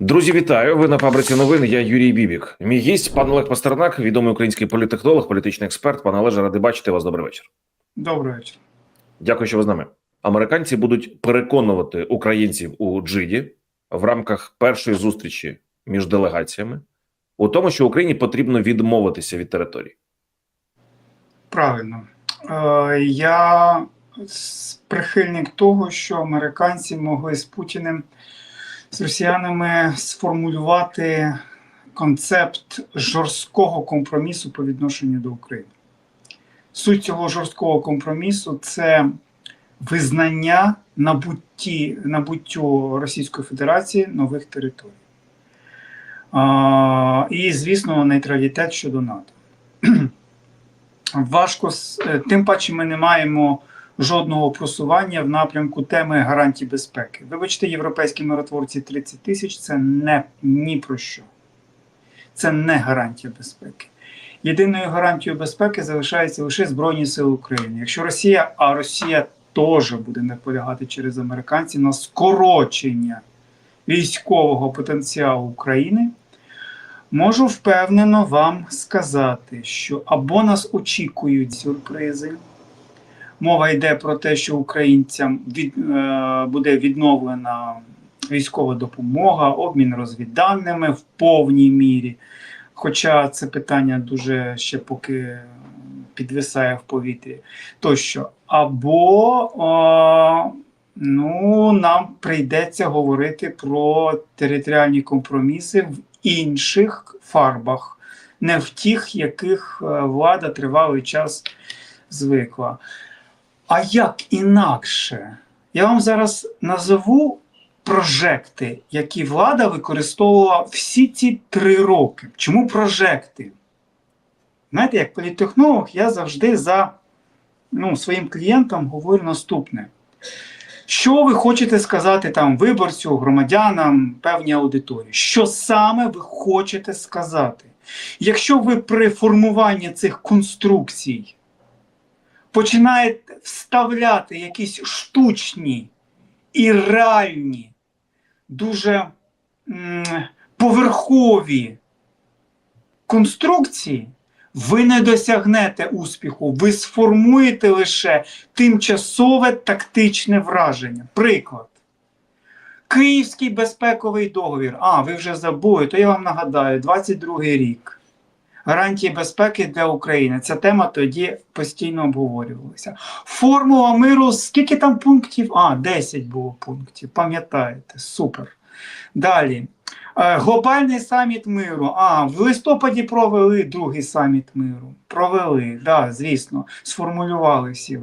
Друзі, вітаю! Ви на фабриці новин. Я Юрій Бібік. Мій гість пан Олег Пастернак, відомий український політтехнолог, політичний експерт. Пане Олеже, радий бачити вас. Добрий вечір. Добрий вечір. Дякую, що ви з нами. Американці будуть переконувати українців у Джиді в рамках першої зустрічі між делегаціями у тому, що Україні потрібно відмовитися від території. Правильно. Е, я прихильник того, що американці могли з Путіним, з росіянами сформулювати концепт жорсткого компромісу по відношенню до України. Суть цього жорсткого компромісу це визнання набутті, набуттю Російської Федерації нових територій. І, звісно, нейтралітет щодо НАТО. Важко е, тим паче ми не маємо жодного просування в напрямку теми гарантій безпеки. Вибачте, європейські миротворці 30 тисяч це не ні про що. Це не гарантія безпеки. Єдиною гарантією безпеки залишається лише Збройні Сили України. Якщо Росія, а Росія теж буде наполягати через американців на скорочення військового потенціалу України. Можу впевнено вам сказати, що або нас очікують сюрпризи. Мова йде про те, що українцям від, е, буде відновлена військова допомога, обмін розвідданими в повній мірі. Хоча це питання дуже ще поки підвисає в повітрі. Тощо, або о, ну, нам прийдеться говорити про територіальні компроміси в інших фарбах, не в тих, яких е, влада тривалий час звикла. А як інакше? Я вам зараз назову прожекти, які влада використовувала всі ці три роки. Чому прожекти? Знаєте, як політтехнолог, я завжди за ну, своїм клієнтам говорю наступне. Що ви хочете сказати там виборцю, громадянам, певній аудиторії? Що саме ви хочете сказати? Якщо ви при формуванні цих конструкцій починаєте вставляти якісь штучні і реальні, дуже м, поверхові конструкції, ви не досягнете успіху, ви сформуєте лише тимчасове тактичне враження. Приклад. Київський безпековий договір. А, ви вже забули, то я вам нагадаю, 22 рік. Гарантії безпеки для України. Ця тема тоді постійно обговорювалася. Формула миру, скільки там пунктів? А, 10 було пунктів. Пам'ятаєте, супер. Далі. Е, Глобальний саміт миру. А, в листопаді провели другий саміт миру. Провели, да, звісно, сформулювали всі.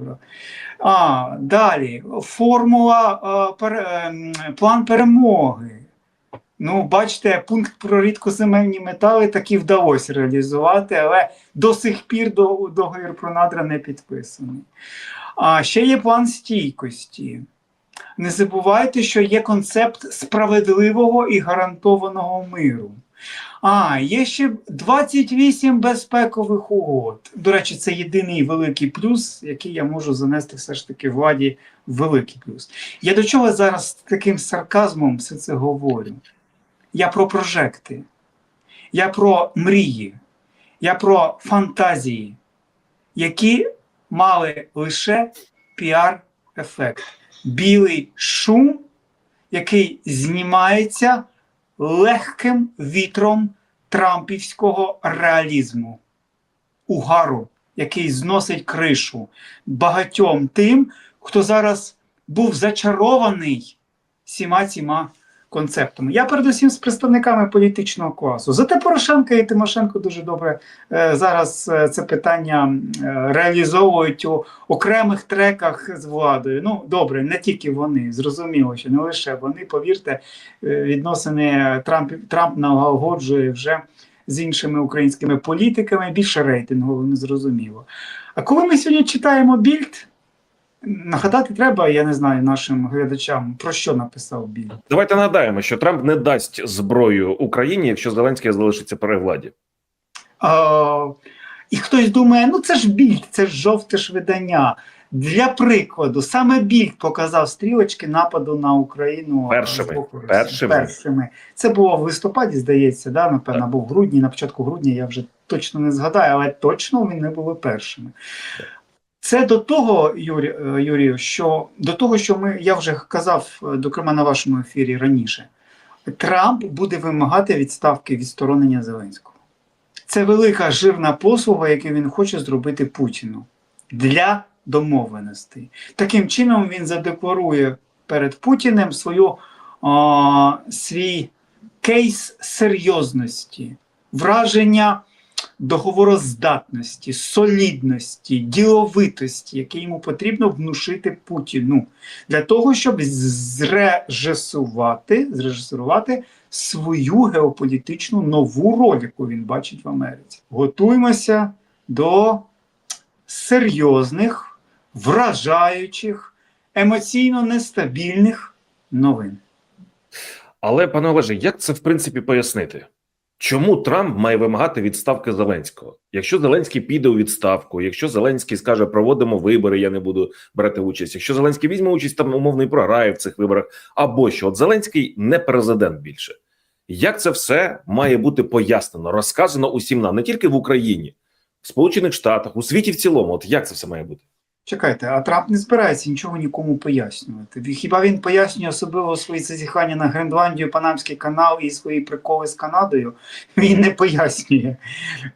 А, далі. Формула, е, пере- е, план перемоги. Ну, бачите, пункт про рідкоземельні метали таки вдалося реалізувати, але до сих пір договір про надра не підписаний. А ще є план стійкості. Не забувайте, що є концепт справедливого і гарантованого миру. А, є ще 28 безпекових угод. До речі, це єдиний великий плюс, який я можу занести все ж таки владі великий плюс. Я до чого зараз таким сарказмом все це говорю? Я про прожекти, я про мрії, я про фантазії, які мали лише піар-ефект. Білий шум, який знімається легким вітром трампівського реалізму, угару, який зносить кришу багатьом тим, хто зараз був зачарований всіма цими концептами. Я передусім з представниками політичного класу. Зате Порошенко і Тимошенко дуже добре е, зараз е, це питання е, реалізовують у окремих треках з владою. Ну добре, не тільки вони, зрозуміло, що не лише вони. Повірте, відносини Трамп Трамп налагоджує вже з іншими українськими політиками. Більше рейтингово не зрозуміло. А коли ми сьогодні читаємо більд. Нагадати треба, я не знаю, нашим глядачам, про що написав Біль. Давайте нагадаємо, що Трамп не дасть зброю Україні, якщо Зеленський залишиться при владі. А, і хтось думає, ну це ж біль, це ж жовте ж видання. Для прикладу, саме Більд показав стрілочки нападу на Україну Першими. боку Першими. Першими. Це було в листопаді, здається, да, напевно, або в грудні, на початку грудня, я вже точно не згадаю, але точно вони були першими. Це до того, Юрій, е, Юрію, що до того, що ми, я вже казав, е, зокрема на вашому ефірі раніше, Трамп буде вимагати відставки відсторонення Зеленського. Це велика жирна послуга, яку він хоче зробити Путіну для домовленостей. Таким чином він задекларує перед Путіним свою, а, свій кейс серйозності, враження договороздатності, солідності, діловитості, яке йому потрібно внушити Путіну для того, щоб зрежисувати, зрежисувати свою геополітичну нову роль, яку він бачить в Америці. Готуємося до серйозних, вражаючих, емоційно нестабільних новин. Але, пане Олеже, як це в принципі пояснити? Чому Трамп має вимагати відставки Зеленського? Якщо Зеленський піде у відставку, якщо Зеленський скаже, проводимо вибори, я не буду брати участь. Якщо Зеленський візьме участь, там умовно і програє в цих виборах, або що от Зеленський не президент більше. Як це все має бути пояснено, розказано усім нам, не тільки в Україні, в Сполучених Штатах, у світі в цілому? От як це все має бути? Чекайте, а Трамп не збирається нічого нікому пояснювати. Хіба він пояснює особливо свої зазіхання на Гренландію, Панамський канал і свої приколи з Канадою? Він не пояснює.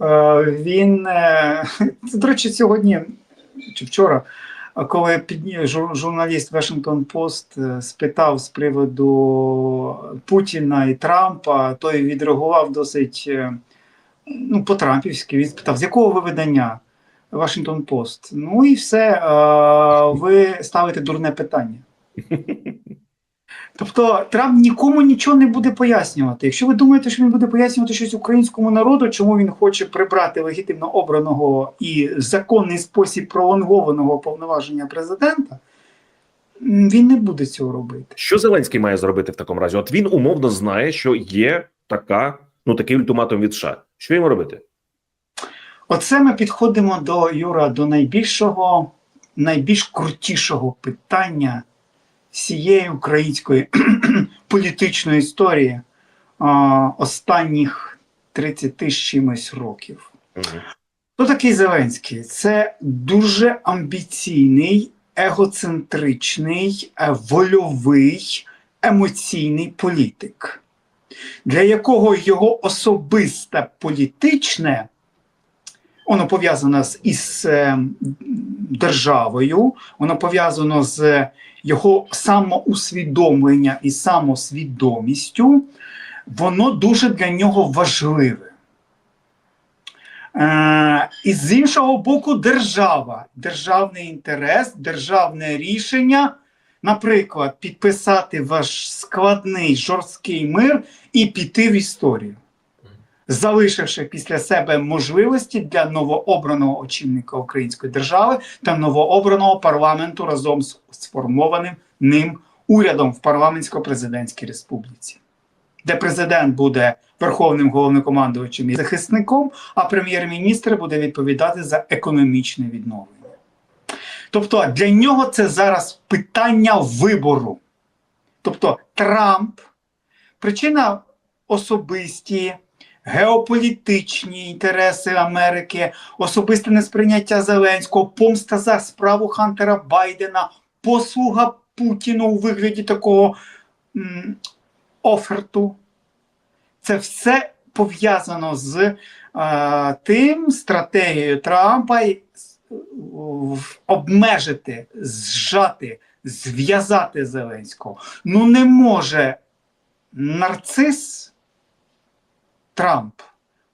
Е, Він, е, до речі, сьогодні чи вчора, коли журналіст Post е, спитав з приводу Путіна і Трампа, той відреагував досить е, ну, по-трампівськи. Він спитав, з якого ви видання? Вашингтон Пост. Ну і все, е, ви ставите дурне питання. Тобто Трамп нікому нічого не буде пояснювати. Якщо ви думаєте, що він буде пояснювати щось українському народу, чому він хоче прибрати легітимно обраного і законний спосіб пролонгованого повноваження президента, він не буде цього робити. Що Зеленський має зробити в такому разі? От він умовно знає, що є така, ну такий ультиматум від США. Що йому робити? Оце ми підходимо до Юра, до найбільшого, найбільш крутішого питання всієї української політичної історії а, останніх 30 з чимось років. Мгм. Хто такий Зеленський? Це дуже амбіційний, егоцентричний, вольовий, емоційний політик, для якого його особисте політичне воно пов'язано з із е, державою, воно пов'язано з його самоусвідомлення і самосвідомістю, воно дуже для нього важливе. Е, і з іншого боку, держава, державний інтерес, державне рішення, наприклад, підписати ваш складний жорсткий мир і піти в історію залишивши після себе можливості для новообраного очільника української держави та новообраного парламенту разом з сформованим ним урядом в парламентсько-президентській республіці, де президент буде верховним головнокомандувачем і захисником, а прем'єр-міністр буде відповідати за економічне відновлення. Тобто для нього це зараз питання вибору. Тобто Трамп, причина особисті геополітичні інтереси Америки, особисте несприйняття Зеленського, помста за справу Хантера Байдена, послуга Путіну у вигляді такого м, оферту. Це все пов'язано з е, тим стратегією Трампа в- обмежити, зжати, зв'язати Зеленського. Ну не може нарцис. Трамп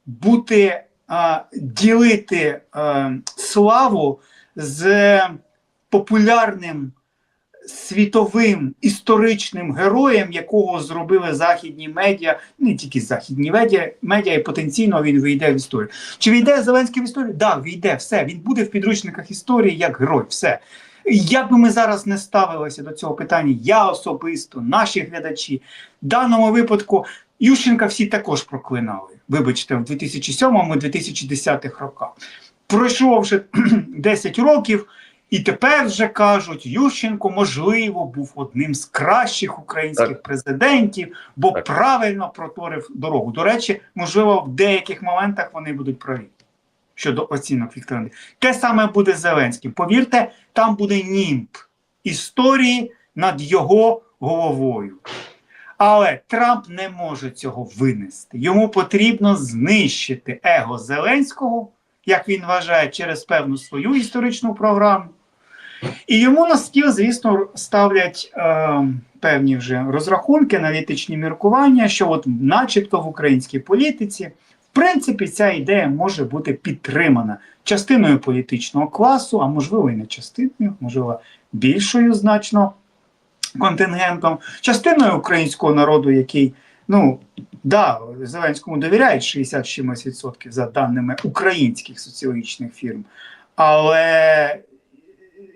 бути а, ділити а, славу з популярним світовим історичним героєм, якого зробили західні медіа, не тільки західні медіа, медіа і потенційно він вийде в історію. Чи війде Зеленський в історію? Так, да, війде все. Він буде в підручниках історії як герой. Все. Як би ми зараз не ставилися до цього питання, я особисто, наші глядачі, в даному випадку Ющенка всі також проклинали. Вибачте, в 2007-2010 роках. Пройшло вже 10 років, І тепер вже кажуть, Ющенко, можливо, був одним з кращих українських Так. президентів, бо Так. правильно проторив дорогу. До речі, можливо, в деяких моментах вони будуть праві щодо оцінок Віктора. Те саме буде Зеленським. Повірте, там буде німб історії над його головою. Але Трамп не може цього винести. Йому потрібно знищити его Зеленського, як він вважає, через певну свою історичну програму. І йому на стіл, звісно, ставлять е, певні вже розрахунки, аналітичні міркування, що, от, начебто, в українській політиці, в принципі, ця ідея може бути підтримана частиною політичного класу, а можливо, і не частиною, можливо, більшою значно контингентом, частиною українського народу, який, ну, да, Зеленському довіряють 60 чимось відсотків за даними українських соціологічних фірм, але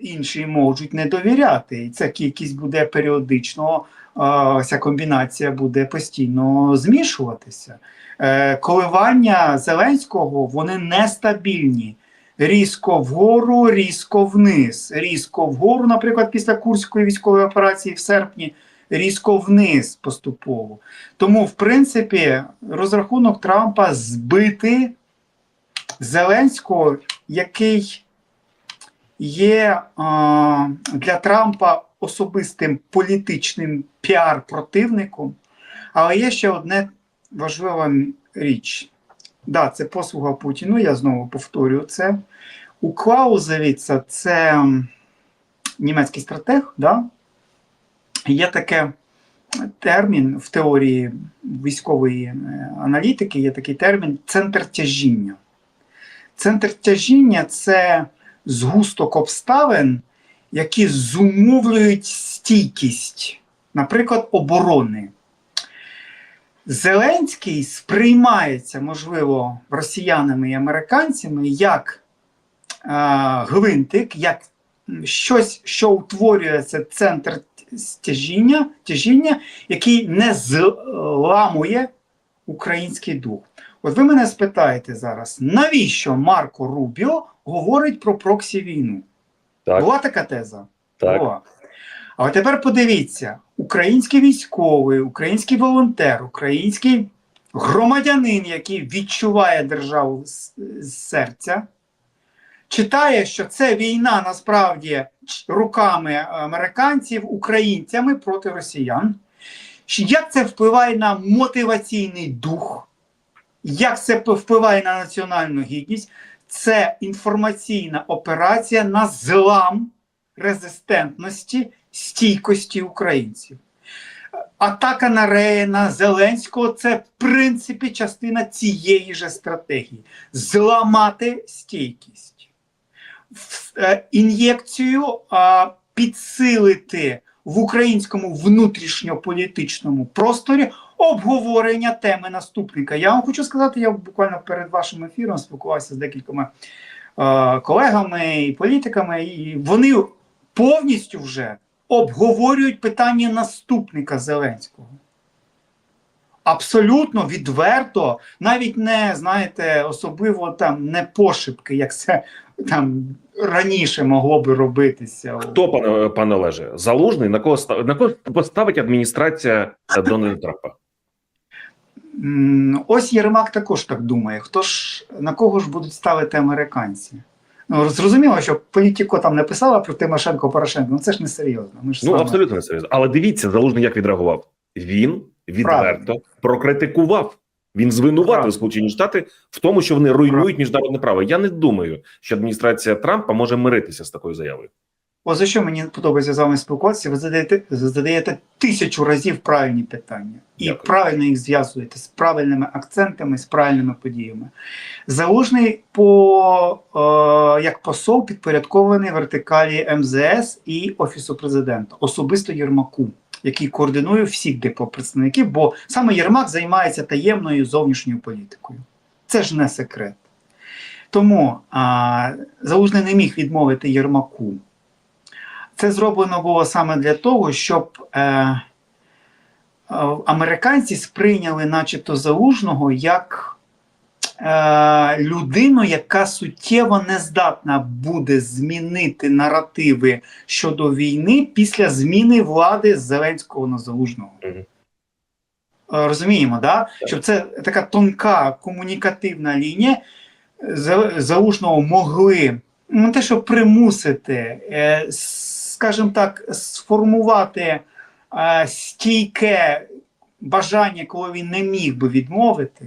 інші можуть не довіряти. І ця кількість буде періодично, ця комбінація буде постійно змішуватися. Е, коливання Зеленського вони нестабільні. Різко вгору, різко вниз. Різко вгору, наприклад, після Курської військової операції в серпні, різко вниз поступово. Тому, в принципі, розрахунок Трампа збити Зеленського, який є а, для Трампа особистим політичним піар-противником, але є ще одне важлива річ. Да, це послуга Путіну, я знову повторюю це. У Клаузевіца це німецький стратег, да? є таке термін в теорії військової е, аналітики, є такий термін центр тяжіння. Центр тяжіння це згусток обставин, які зумовлюють стійкість, наприклад, оборони. Зеленський сприймається, можливо, росіянами і американцями як е, гвинтик, як щось, що утворюється центр тяжіння, тяжіння, який не зламує український дух. От ви мене спитаєте зараз, навіщо Марко Рубіо говорить про проксі війну? Так, Була така теза? так. Була. А тепер подивіться: український військовий, український волонтер, український громадянин, який відчуває державу з, серця, читає, що це війна насправді руками американців, українцями проти росіян. Як це впливає на мотиваційний дух? Як це впливає на національну гідність? Це інформаційна операція на злам резистентності, стійкості українців. Атака на Рейна, Зеленського це в принципі частина цієї ж стратегії зламати стійкість, е, ін'єкцію підсилити в українському внутрішньополітичному просторі обговорення теми наступника. Я вам хочу сказати, я буквально перед вашим ефіром спілкувався з декількома е, колегами і політиками, і вони повністю вже обговорюють питання наступника Зеленського. Абсолютно відверто, навіть не знаєте, особливо там не пошепки, як це там раніше могло би робитися. Хто, пане, пане Олеже, залужний на кого на кого поставить адміністрація Дональда Трампа? Ось Єрмак також так думає. Хто ж на кого ж будуть ставити американці? Ну, зрозуміло, що політіко там не писала про Тимошенко Порошенко, ну це ж не серйозно. Ми ж Ну вами- абсолютно не серйозно. Але дивіться, залужний як відреагував. Він відверто Правильно. прокритикував. Він звинуватив. Сполучені Штати в тому, що вони руйнують міжнародне право. Я не думаю, що адміністрація Трампа може миритися з такою заявою. О, за що мені подобається з вами спілкуватися? Ви задаєте, задаєте тисячу разів правильні питання і Дякую. правильно їх зв'язуєте з правильними акцентами, з правильними подіями. Залужний по е, як посол підпорядкований вертикалі МЗС і Офісу президента, особисто Єрмаку, який координує всіх депопредставників, бо саме Єрмак займається таємною зовнішньою політикою. Це ж не секрет. Тому а, Залужний не міг відмовити Єрмаку. Це зроблено було саме для того, щоб е, е, американці сприйняли, начебто, залужного як е, людину, яка суттєво не здатна буде змінити наративи щодо війни після зміни влади з Зеленського на Залужного. Е, Розуміємо, да? щоб це така тонка комунікативна лінія. За- Залужного могли ну, не те, що примусити, е, скажімо так, сформувати е, стійке бажання, коли він не міг би відмовити,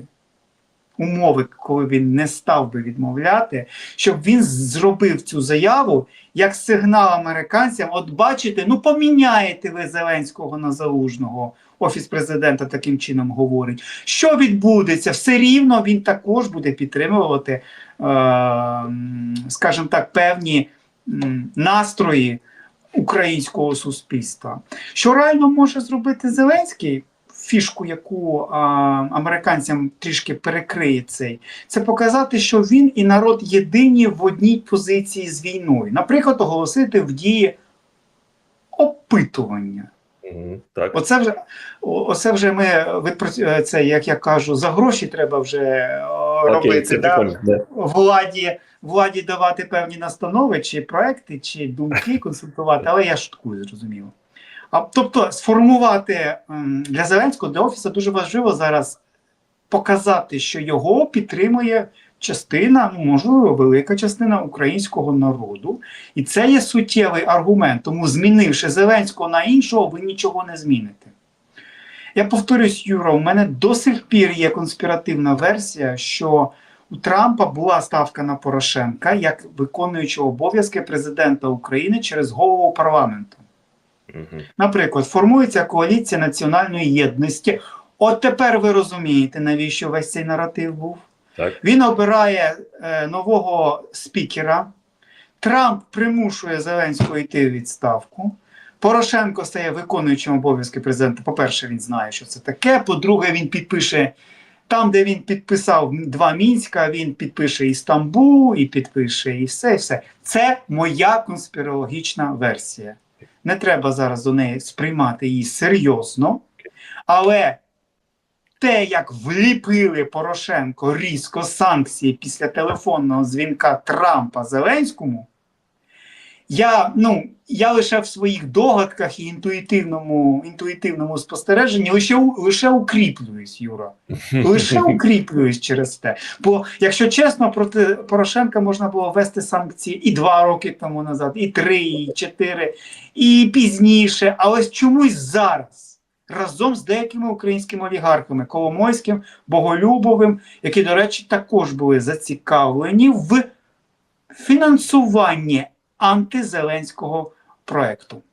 умови, коли він не став би відмовляти, щоб він зробив цю заяву як сигнал американцям: от бачите, ну поміняєте ви Зеленського на залужного. Офіс президента таким чином говорить. Що відбудеться? Все рівно він також буде підтримувати, е, скажімо так, певні настрої українського суспільства. Що реально може зробити Зеленський? Фішку, яку а, американцям трішки перекриє цей, це показати, що він і народ єдині в одній позиції з війною. Наприклад, оголосити в дії опитування. Мгм. Так. Оце вже, оце вже ми відпрацю- це, як я кажу, за гроші треба вже о, Окей, робити. да? прикольно. Владі, владі давати певні настанови, чи проекти, чи думки консультувати, але я шуткую, зрозуміло. А, тобто, сформувати для Зеленського, для Офісу дуже важливо зараз показати, що його підтримує частина, ну, можливо, велика частина українського народу. І це є суттєвий аргумент. Тому, змінивши Зеленського на іншого, ви нічого не зміните. Я повторюсь, Юра, у мене до сих пір є конспіративна версія, що у Трампа була ставка на Порошенка як виконуючого обов'язки президента України через голову парламенту. Мгм. Наприклад, формується коаліція національної єдності. От тепер ви розумієте, навіщо весь цей наратив був. Так. Він обирає е, нового спікера. Трамп примушує Зеленського йти в відставку. Порошенко стає виконуючим обов'язки президента. По-перше, він знає, що це таке. По-друге, він підпише там, де він підписав два Мінська, він підпише і Стамбул, і підпише, і все, і все. Це моя конспірологічна версія. Не треба зараз до неї сприймати її серйозно, але те, як вліпили Порошенко різко санкції після телефонного дзвінка Трампа Зеленському, я, ну, я лише в своїх догадках і інтуїтивному, інтуїтивному спостереженні лише, лише укріплююсь, Юра. Лише укріплююсь через те. Бо, якщо чесно, проти Порошенка можна було ввести санкції і два роки тому назад, і три, і чотири, і пізніше. А ось чомусь зараз, разом з деякими українськими олігархами, Коломойським, Боголюбовим, які, до речі, також були зацікавлені в фінансуванні антизеленського проекту.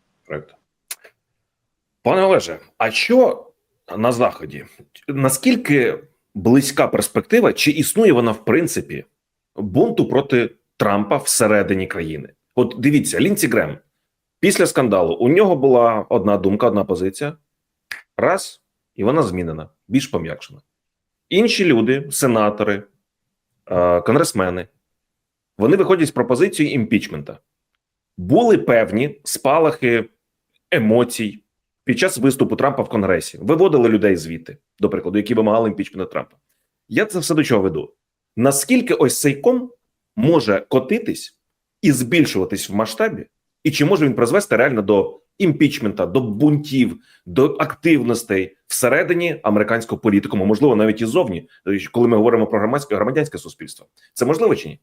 Пане Олеже, а що на Заході? Наскільки близька перспектива, чи існує вона в принципі бунту проти Трампа всередині країни? От дивіться, Лінці Грем після скандалу у нього була одна думка, одна позиція. Раз, і вона змінена, більш пом'якшена. Інші люди, сенатори, е, конгресмени, вони виходять з пропозицією імпічмента. Були певні спалахи емоцій під час виступу Трампа в Конгресі. Виводили людей звідти, до прикладу, які вимагали імпічменту Трампа. Я це все до чого веду. Наскільки ось цей ком може котитись і збільшуватись в масштабі, і чи може він призвести реально до імпічмента, до бунтів, до активностей всередині американського політикуму, можливо, навіть і зовні, коли ми говоримо про громадське громадянське суспільство. Це можливо чи ні?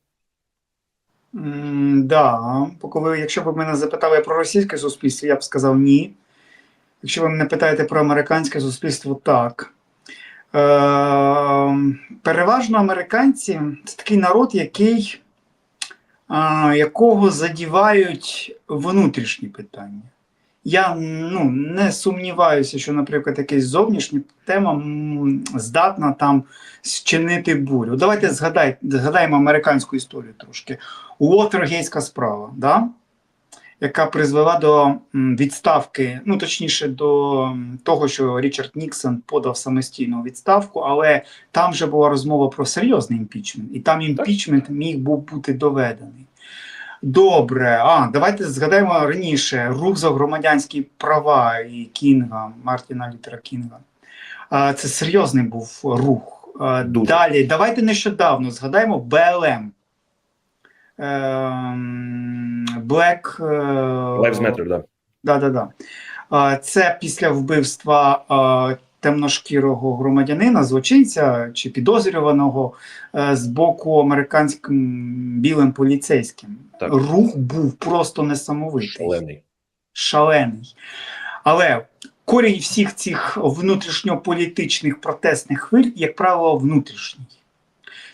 М, да, поки якщо б мене запитали про російське суспільство, я б сказав ні. Якщо ви мене питаєте про американське суспільство, так. Е, переважно американці це такий народ, який, е, якого задівають внутрішні питання. Я ну, не сумніваюся, що, наприклад, якась зовнішня тема здатна там зчинити бурю. Давайте згадай, згадаємо американську історію трошки. Уотергейська справа, да? яка призвела до відставки, ну точніше, до того, що Річард Ніксон подав самостійну відставку, але там вже була розмова про серйозний імпічмент, і там імпічмент міг був бути доведений. Добре, а давайте згадаємо раніше рух за громадянські права і Кінга, Мартіна Лютера Кінга. А, Це серйозний був рух. Дуже. Далі, давайте нещодавно згадаємо БЛМ. Black Lives Matter, да. Да, да, да. Це після вбивства темношкірого громадянина, злочинця чи підозрюваного е, з боку американським білим поліцейським. Так. Рух був просто несамовитий, Шалений. шалений. Але корінь всіх цих внутрішньополітичних протестних хвиль, як правило, внутрішній.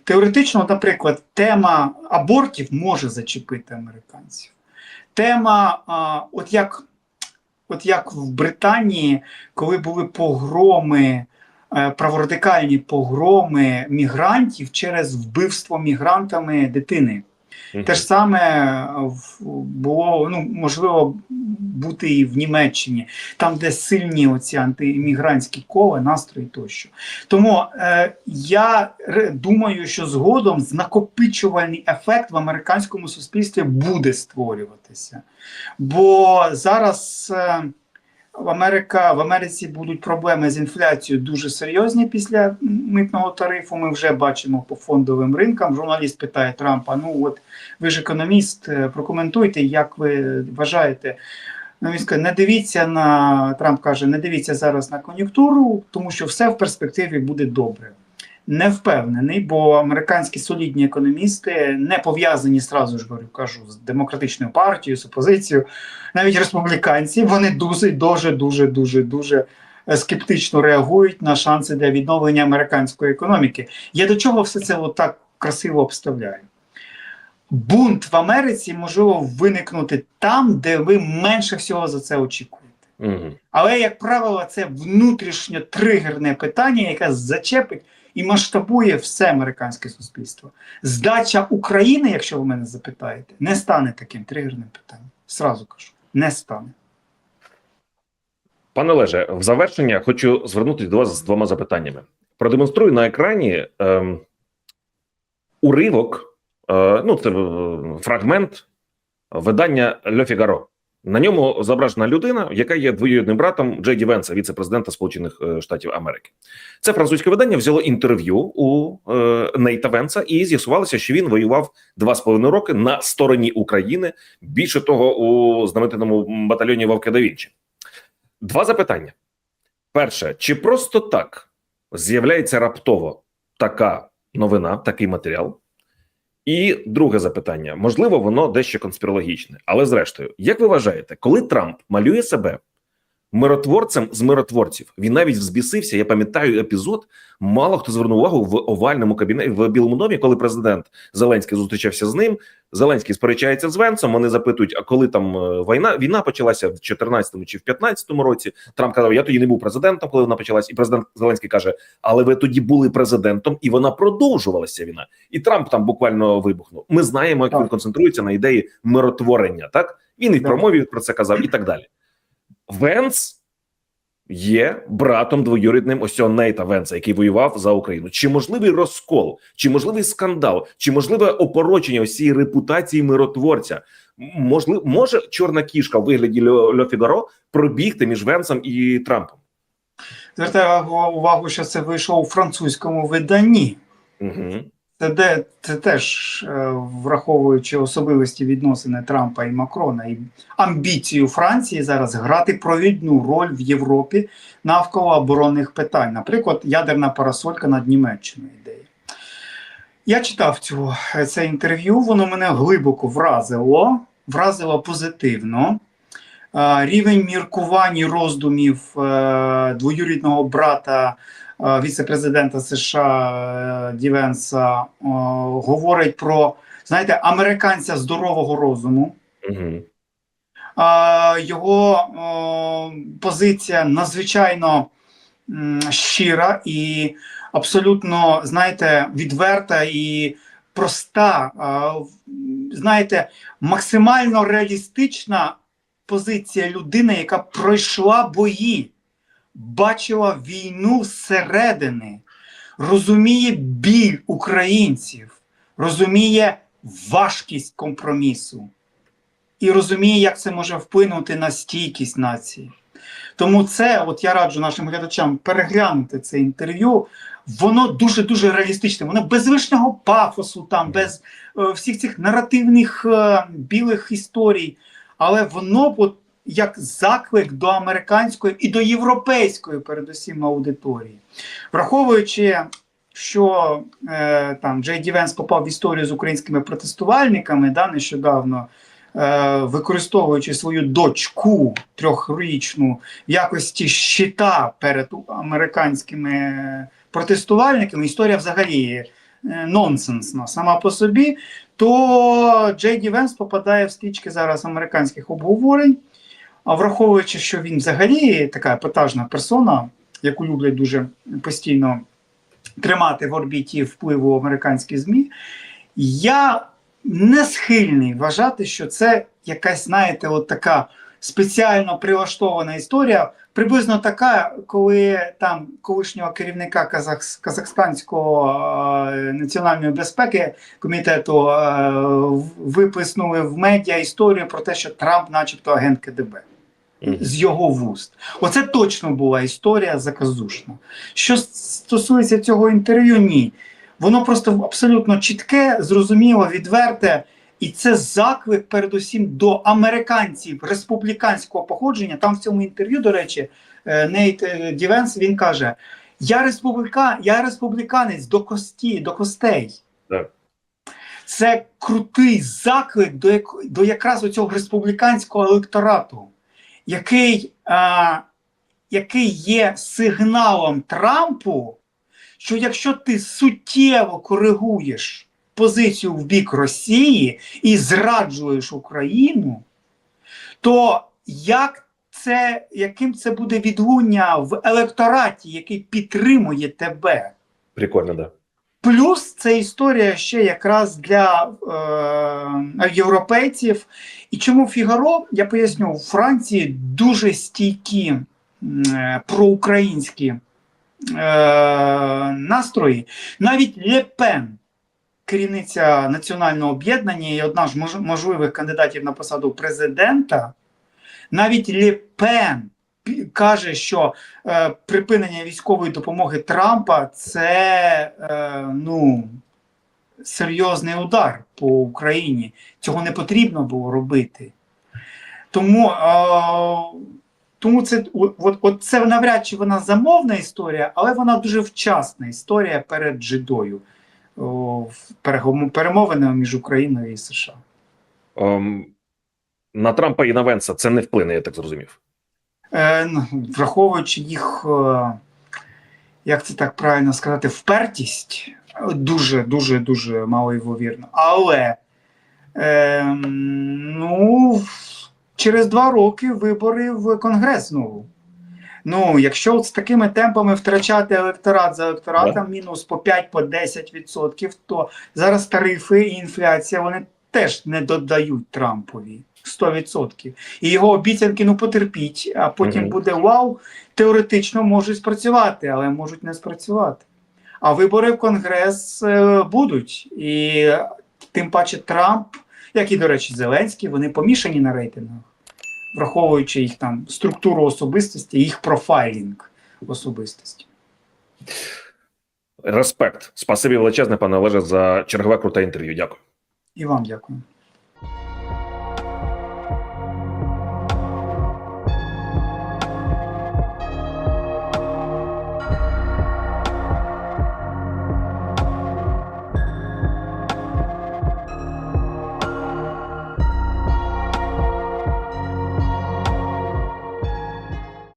Теоретично, наприклад, тема абортів може зачепити американців. Тема, а, от як от як в Британії, коли були погроми, е, праворадикальні погроми мігрантів через вбивство мігрантами дитини. Мгм. Те ж саме було ну, можливо бути і в Німеччині, там, де сильні оці антиіммігрантські кола, настрої тощо. Тому е, я думаю, що згодом накопичувальний ефект в американському суспільстві буде створюватися. Бо зараз е, в, Америка, в Америці будуть проблеми з інфляцією дуже серйозні після митного тарифу. Ми вже бачимо по фондовим ринкам. Журналіст питає Трампа: ну от ви ж економіст, е, прокоментуйте, як ви вважаєте. Ну, він скаже, не дивіться на Трамп каже, не дивіться зараз на кон'юнктуру, тому що все в перспективі буде добре. Не впевнений, бо американські солідні економісти не пов'язані зразу ж говорю, кажу з демократичною партією, з опозицією, навіть республіканці, вони дуже, дуже, дуже, дуже, дуже скептично реагують на шанси для відновлення американської економіки. Я до чого все це отак красиво обставляю? Бунт в Америці можливо виникнути там, де ви менше всього за це очікуєте. Але, як правило, це внутрішньо тригерне питання, яке зачепить і масштабує все американське суспільство. Здача України, якщо ви мене запитаєте, не стане таким тригерним питанням. Сразу кажу, не стане. Пане Олеже, в завершення хочу звернутися до вас з двома запитаннями. Продемонструю на екрані ем, уривок, е, ну це е, фрагмент видання Le Figaro. На ньому зображена людина, яка є двоюрідним братом Джей Ді Венса, віце-президента Сполучених е, Штатів Америки. Це французьке видання взяло інтерв'ю у е, Нейта Венса, і з'ясувалося, що він воював два з половиною роки на стороні України. Більше того, у знаменитому батальйоні Вовка да Вінчі. Два запитання: перше, чи просто так з'являється раптово така новина, такий матеріал? І друге запитання: можливо, воно дещо конспірологічне, але зрештою, як ви вважаєте, коли Трамп малює себе миротворцем з миротворців, він навіть взбісився. Я пам'ятаю епізод. Мало хто звернув увагу в овальному кабінеті в Білому домі, коли президент Зеленський зустрічався з ним. Зеленський сперечається з Венсом. Вони запитують, а коли там е, війна війна почалася в 14-му чи в 15-му році. Трамп казав: Я тоді не був президентом, коли вона почалась, і президент Зеленський каже: Але ви тоді були президентом, і вона продовжувалася війна. І Трамп там буквально вибухнув. Ми знаємо, як він концентрується на ідеї миротворення. Так він і в промові про це казав, і так далі. Венс є братом двоюрідним ось цього Нейта Венса, який воював за Україну. Чи можливий розкол, чи можливий скандал, чи можливе опорочення ось цієї репутації миротворця? Можливо, може чорна кішка в вигляді Льо, Льо Фігаро пробігти між Венсом і Трампом? Звертаю увагу, що це вийшло у французькому виданні. Угу. Це, де, це теж е, враховуючи особливості відносини Трампа і Макрона і амбіцію Франції зараз грати провідну роль в Європі навколо оборонних питань, наприклад, ядерна парасолька над Німеччиною ідея. Я читав цю, це інтерв'ю, воно мене глибоко вразило, вразило позитивно. Е, Рівень міркувань і роздумів е, двоюрідного брата е, віце-президента США е, Дівенса е, говорить про, знаєте, американця здорового розуму. Угу. Е, Його е, позиція надзвичайно щира і абсолютно, знаєте, відверта і проста. Е, Знаєте, максимально реалістична позиція людини, яка пройшла бої, бачила війну зсередини, розуміє біль українців, розуміє важкість компромісу і розуміє, як це може вплинути на стійкість нації. Тому це, от я раджу нашим глядачам переглянути це інтерв'ю. воно дуже дуже реалістичне. Воно без лишнього пафосу, там без е, всіх цих наративних е, білих історій, але воно от, як заклик до американської і до європейської, передусім, аудиторії, враховуючи. Що е, там Джей Ді Венс попав в історію з українськими протестувальниками да, нещодавно, е, використовуючи свою дочку трьохрічну в якості щита перед американськими протестувальниками, історія взагалі е, нонсенсна сама по собі, то Джей Ді Венс попадає в стрічки зараз американських обговорень. А враховуючи, що він взагалі така епатажна персона, яку люблять дуже постійно тримати в орбіті впливу американські ЗМІ, я не схильний вважати, що це якась, знаєте, от така спеціально прилаштована історія, приблизно така, коли там колишнього керівника Казах, Казахстанського е, національної безпеки комітету е, в- виплеснули в медіа історію про те, що Трамп, начебто, агент КДБ з його вуст. Оце точно була історія заказушна. Що стосується цього інтерв'ю, ні. Воно просто абсолютно чітке, зрозуміло, відверте. І це заклик, передусім, до американців республіканського походження. Там в цьому інтерв'ю, до речі, е, Нейт е, Дівенс він каже: Я республіка, я республіканець до кості, до костей. Так. Це крутий заклик до, як- до якраз оцього республіканського електорату, який, а, який є сигналом Трампу, що якщо ти суттєво коригуєш позицію в бік Росії і зраджуєш Україну, то як це, яким це буде відлуння в електораті, який підтримує тебе? Прикольно, да. Плюс це історія ще якраз для е, європейців. І чому Фігаро, я поясню, у Франції дуже стійкі е, проукраїнські е, настрої. Навіть Ле Пен, керівниця національного об'єднання і одна з можливих кандидатів на посаду президента, навіть Ле Пен пі- каже, що е, припинення військової допомоги Трампа це е, ну, серйозний удар по Україні. Цього не потрібно було робити. Тому, е, тому це, от, от це навряд чи вона замовна історія, але вона дуже вчасна історія перед Джидою. перемовинами між Україною і США. Ем, на Трампа і на Венса це не вплине, я так зрозумів. Е, ну, враховуючи їх, е, як це так правильно сказати, впертість, дуже, дуже, дуже малоймовірно. Але е, ну, через два роки вибори в Конгрес знову. Ну, якщо з такими темпами втрачати електорат за електоратом, мінус по 5 по 10%, то зараз тарифи і інфляція вони теж не додають Трампові 100%. І його обіцянки ну потерпіть, а потім Мгм. буде вау, теоретично можуть спрацювати, але можуть не спрацювати. А вибори в Конгрес е, будуть. І тим паче Трамп, як і, до речі, Зеленський, вони помішані на рейтингах, враховуючи їх там структуру особистості, їх профайлінг особистості. Респект. Спасибі величезне, пане Олеже, за чергове круте інтерв'ю. Дякую. І вам дякую.